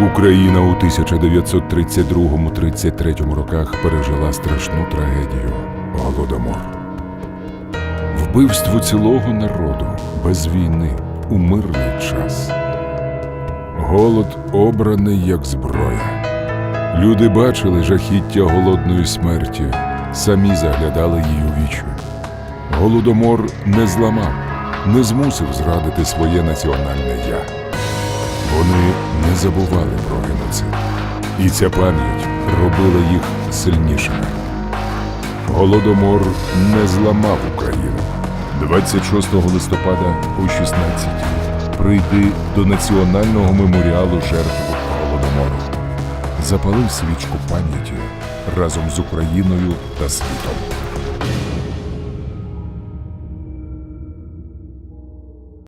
Україна у 1932-33 роках пережила страшну трагедію голодомор. Вбивство цілого народу без війни у мирний час. Голод обраний як зброя. Люди бачили жахіття голодної смерті, самі заглядали їй у вічі. Голодомор не зламав, не змусив зрадити своє національне я. Вони не забували про геноцид. І ця пам'ять робила їх сильнішими. Голодомор не зламав Україну. 26 листопада о 16 прийди до національного меморіалу жертв Голодомору. Запалив свічку пам'яті разом з Україною та світом.